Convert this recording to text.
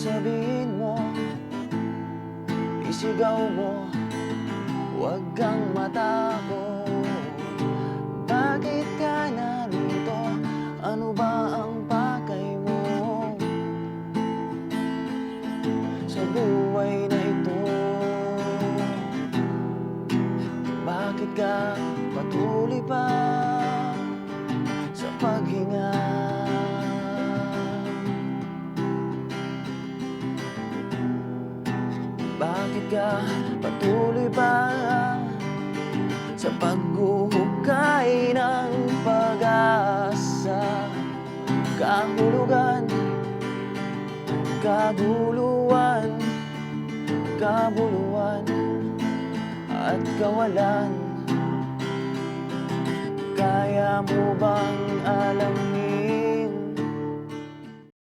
Sabihin mo, isigaw mo, huwag kang matakot Bakit ka narito? Ano ba ang pakay mo? Sa buhay na ito Bakit ka patuloy pa sa paghinga? Bakit ka patuloy pa Sa paghuhukay ng pag-asa? Kahulugan Kaguluhan Kabuluhan At kawalan. Kaya mo alam